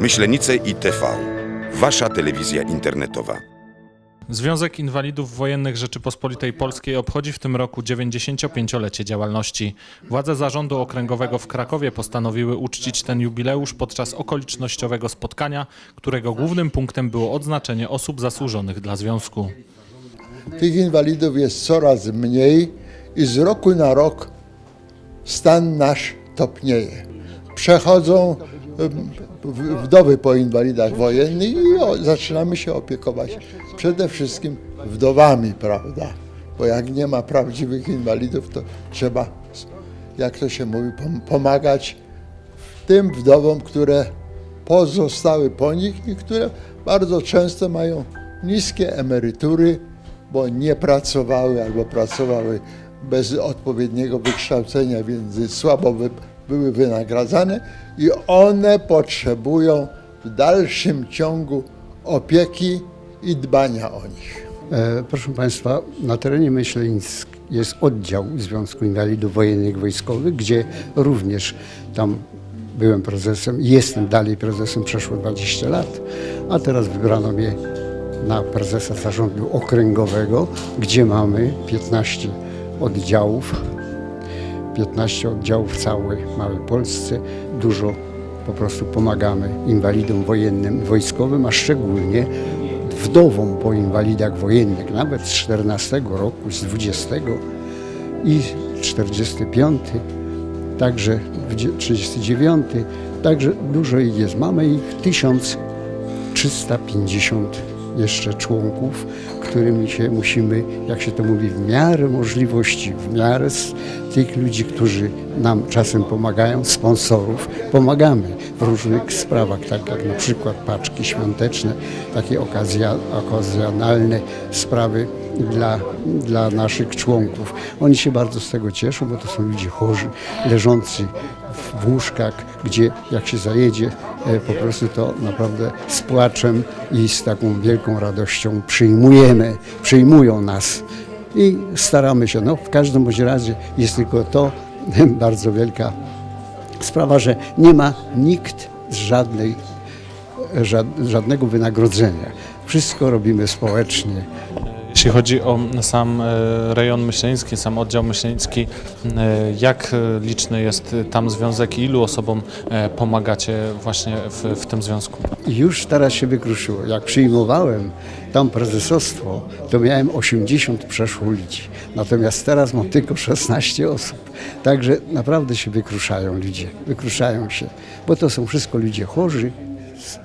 Myślenice i TV. Wasza telewizja internetowa. Związek Inwalidów Wojennych Rzeczypospolitej Polskiej obchodzi w tym roku 95-lecie działalności. Władze Zarządu Okręgowego w Krakowie postanowiły uczcić ten jubileusz podczas okolicznościowego spotkania, którego głównym punktem było odznaczenie osób zasłużonych dla związku. Tych inwalidów jest coraz mniej i z roku na rok stan nasz topnieje. Przechodzą wdowy po inwalidach wojennych i o, zaczynamy się opiekować przede wszystkim wdowami, prawda? Bo jak nie ma prawdziwych inwalidów, to trzeba, jak to się mówi, pom- pomagać tym wdowom, które pozostały po nich i które bardzo często mają niskie emerytury, bo nie pracowały albo pracowały bez odpowiedniego wykształcenia, więc słabo były wynagradzane i one potrzebują w dalszym ciągu opieki i dbania o nich. E, Proszę Państwa, na terenie Myślenic jest oddział Związku Inwalidów Wojennych Wojskowych, gdzie również tam byłem prezesem i jestem dalej prezesem, przeszło 20 lat, a teraz wybrano mnie na prezesa zarządu okręgowego, gdzie mamy 15 oddziałów, 15 oddziałów w całej Małej Polsce. Dużo po prostu pomagamy inwalidom wojennym, wojskowym, a szczególnie wdowom po inwalidach wojennych, nawet z 14 roku, z 20 i 45, także 39, także dużo ich jest. Mamy ich 1350 jeszcze członków, którymi się musimy, jak się to mówi, w miarę możliwości, w miarę tych ludzi, którzy nam czasem pomagają, sponsorów, pomagamy w różnych sprawach, tak jak na przykład paczki świąteczne, takie okazja, okazjonalne sprawy dla, dla naszych członków. Oni się bardzo z tego cieszą, bo to są ludzie chorzy, leżący w łóżkach, gdzie jak się zajedzie, e, po prostu to naprawdę z płaczem i z taką wielką radością przyjmujemy, przyjmują nas i staramy się. No, w każdym bądź razie jest tylko to bardzo wielka sprawa, że nie ma nikt z żadnej, żad- żadnego wynagrodzenia. Wszystko robimy społecznie. Jeśli chodzi o sam e, rejon myślenicki, sam oddział myślenicki, e, jak e, liczny jest tam związek i ilu osobom pomagacie właśnie w, w tym związku? Już teraz się wykruszyło. Jak przyjmowałem tam prezesostwo, to miałem 80 przeszło ludzi. Natomiast teraz mam tylko 16 osób. Także naprawdę się wykruszają ludzie, wykruszają się, bo to są wszystko ludzie chorzy,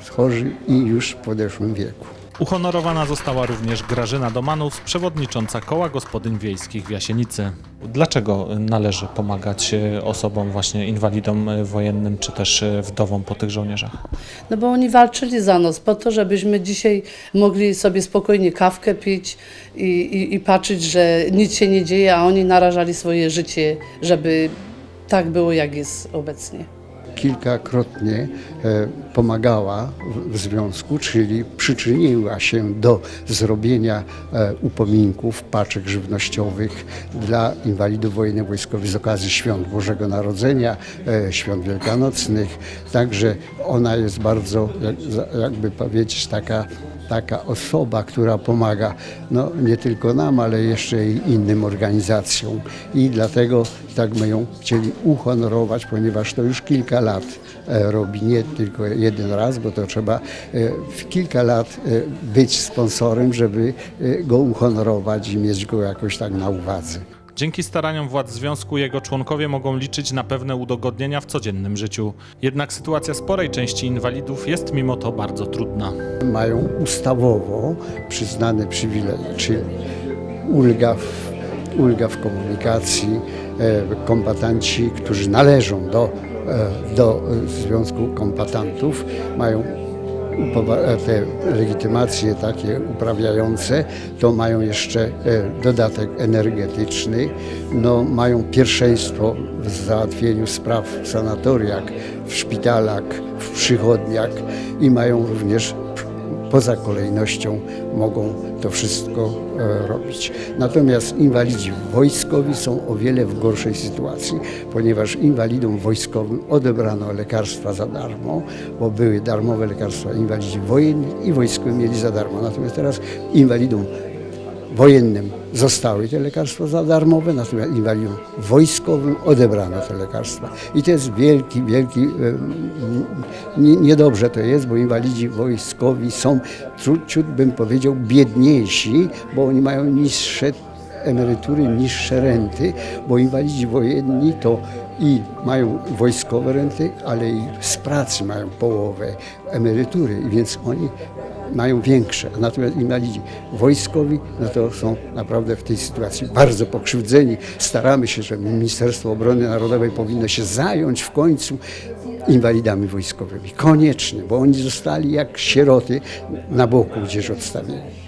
chorzy i już w podeszłym wieku. Uhonorowana została również Grażyna Domanus, przewodnicząca Koła Gospodyń Wiejskich w Jasienicy. Dlaczego należy pomagać e, osobom właśnie inwalidom e, wojennym czy też e, wdowom po tych żołnierzach? No bo oni walczyli za nas po to, żebyśmy dzisiaj mogli sobie spokojnie kawkę pić i, i, i patrzeć, że nic się nie dzieje, a oni narażali swoje życie, żeby tak było, jak jest obecnie. Kilkakrotnie e, pomagała w, związku, czyli przyczyniła się do zrobienia e, upominków, paczek żywnościowych dla inwalidów wojennych wojskowych z okazji świąt Bożego Narodzenia, e, świąt wielkanocnych. Także ona jest bardzo, jakby powiedzieć, taka taka osoba, która pomaga no, nie tylko nam, ale jeszcze i innym organizacjom. I dlatego tak my ją chcieli uhonorować, ponieważ to już kilka lat e, robi, nie tylko jeden raz, bo to trzeba e, w kilka lat e, być sponsorem, żeby go uhonorować i mieć go jakoś tak na uwadze. Dzięki staraniom władz związku jego członkowie mogą liczyć na pewne udogodnienia w codziennym życiu. Jednak sytuacja sporej części inwalidów jest mimo to bardzo trudna. mają ustawowo przyznane przywileje, czyli ulga w, ulga w komunikacji, e, kombatanci, którzy należą do, e, do Związku Kombatantów, mają te legitymacje takie uprawiające, to mają jeszcze e, dodatek energetyczny, no, mają pierwszeństwo w załatwieniu spraw w sanatoriach, w szpitalach, w przychodniach i mają również poza kolejnością mogą to wszystko e, robić. Natomiast inwalidzi wojskowi są o wiele w gorszej sytuacji, ponieważ inwalidom wojskowym odebrano lekarstwa za darmo, bo były darmowe lekarstwa inwalidzi wojenni i wojskowi mieli za darmo. Natomiast teraz inwalidom wojennym zostały te lekarstwa za darmowe, natomiast inwalidom wojskowym odebrano te lekarstwa. I to jest wielki, wielki, niedobrze to jest, bo inwalidzi wojskowi są, ciut bym powiedział, biedniejsi, bo oni mają niższe emerytury, niższe renty, bo inwalidzi wojenni to i mają wojskowe renty, ale i z pracy mają połowę emerytury, więc oni mają większe. Natomiast inwalidzi wojskowi, no to są naprawdę w tej sytuacji bardzo pokrzywdzeni. Staramy się, że Ministerstwo Obrony Narodowej powinno się zająć w końcu inwalidami wojskowymi. Koniecznie, bo oni zostali jak sieroty na boku gdzieś odstawieni.